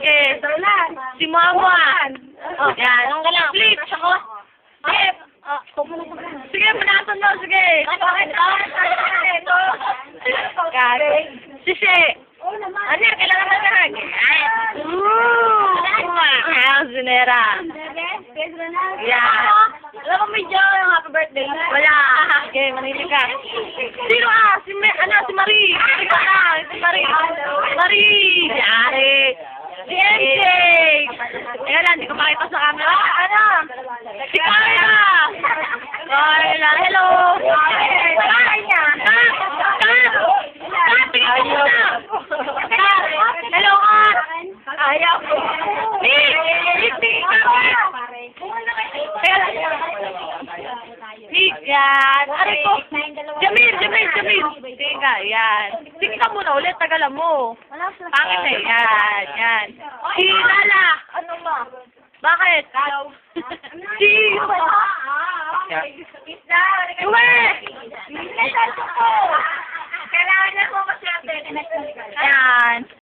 Marquez. Si Mama. Oh, yan. Ang galang. Flip. Flip. Sige, manasan mo. Sige. Kasi. Sise. Ano, kailangan mo sa hag. Ah, Zinera. Yeah. Alam mo, may jowa yung happy birthday. Wala. Okay, manilig ka. Sino ah? Si, ano, si Marie. Teka lang, hindi ko makita sa camera. Ano? Si Kaya. Kaya. Hello. Na. Hello. Ayaw. Nick. Nick, Nick. Yan. Ari ko. Jamil, Jamil, Jamil. Teka, yan. Sige muna ulit, tagalan mo. Pangit eh. Yan, yan. Si Lala. Ba? Bakit? Si... Uwe! Kailangan niya po kasi natin. Yan.